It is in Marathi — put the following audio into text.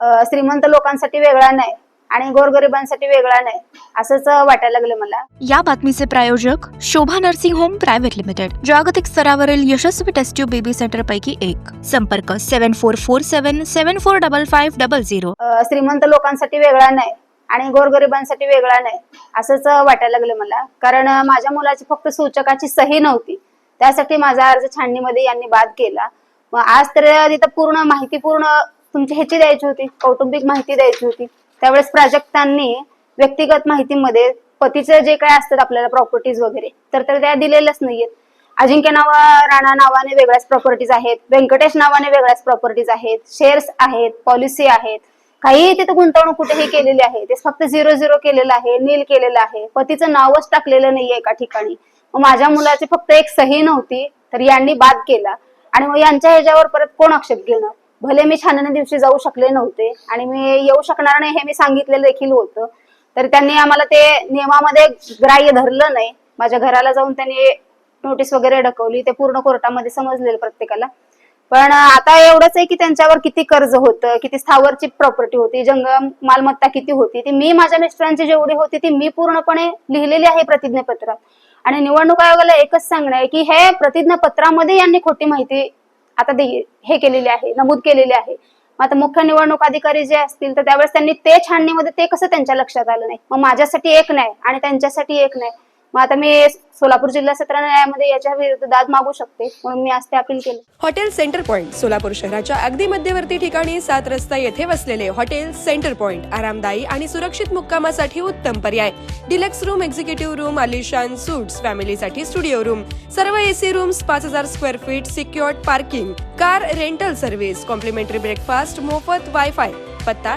श्रीमंत लोकांसाठी वेगळा नाही आणि गोरगरिबांसाठी वेगळा नाही असंच वाटायला लागलं मला. या बातमीचे प्रायोजक Shobha nursing home private limited जागतिक स्तरावरील यशस्वी टेस्ट्यूब बेबी सेंटर पैकी एक. संपर्क seven four four seven seven four double five double zero. श्रीमंत लोकांसाठी वेगळा नाही आणि गोरगरिबांसाठी वेगळा नाही असंच वाटायला लागलं मला. कारण माझ्या मुलाची फक्त सूचकाची सही नव्हती. त्यासाठी माझा अर्ज छाननीमध्ये यांनी बाद केला. मग आज तर तिथं पूर्ण माहिती पूर्ण तुमची ह्याची द्यायची होती कौटुंबिक माहिती द्यायची होती. त्यावेळेस प्राजक्तांनी व्यक्तिगत माहितीमध्ये पतीचे जे काय असतात आपल्याला प्रॉपर्टीज वगैरे तर तर त्या दिलेल्याच नाहीयेत. अजिंक्य नावा राणा नावाने वेगळ्याच प्रॉपर्टीज आहेत व्यंकटेश नावाने वेगळ्याच प्रॉपर्टीज आहेत शेअर्स आहेत पॉलिसी आहेत. काही तिथे गुंतवणूक कुठेही केलेली आहे. ते फक्त झिरो झिरो केलेलं आहे नील केलेलं आहे. पतीचं नावच टाकलेलं नाहीये एका ठिकाणी. मग माझ्या मुलाची फक्त एक सही नव्हती तर यांनी बाद केला. आणि मग यांच्या ह्याच्यावर परत कोण आक्षेप घेणार? भले मी छानने दिवशी जाऊ शकले नव्हते आणि मी येऊ शकणार नाही हे मी सांगितलेलं देखील होतं. तर त्यांनी आम्हाला ते नियमामध्ये ग्राह्य धरलं नाही. माझ्या घराला जाऊन त्यांनी नोटीस वगैरे ढकवली ते पूर्ण कोर्टामध्ये समजलेलं प्रत्येकाला. पण आता एवढंच आहे की त्यांच्यावर किती कर्ज होतं किती स्थावरची प्रॉपर्टी होती जंगम मालमत्ता किती होती ती मी माझ्या मिस्टरांची जेवढी होती ती मी पूर्णपणे लिहिलेली आहे प्रतिज्ञापत्रात. आणि निवडणूक आयोगाला एकच सांगणं आहे की हे प्रतिज्ञापत्रामध्ये यांनी खोटी माहिती आता हे केलेले आहे नमूद केलेले आहे. मग आता मुख्य निवडणूक अधिकारी जे असतील तर त्यावेळेस त्यांनी ते छाननीमध्ये ते कसं त्यांच्या लक्षात आलं नाही? मग माझ्यासाठी एक नाही आणि त्यांच्यासाठी एक नाही. मग आता मी सोलापूर जिल्हा सत्र न्यायालयामध्ये याच्या विरुद्ध दाद मागू शकते म्हणून मी आज ते अपील केलं. हॉटेल सेंटर पॉइंट सोलापूर शहराच्या अगदी मध्यवर्ती ठिकाणी सात रस्ता येथे वसलेले हॉटेल सेंटर पॉइंट आरामदायी आणि सुरक्षित मुक्कामासाठी उत्तम पर्याय. डिलक्स रूम एक्झिक्युटिव्ह रूम आलिशान सूट्स फॅमिलीसाठी स्टुडिओ रूम सर्व एसी रूम्स पाच हजार square feet secured parking car rental service complimentary breakfast मोफत वायफाय पत्ता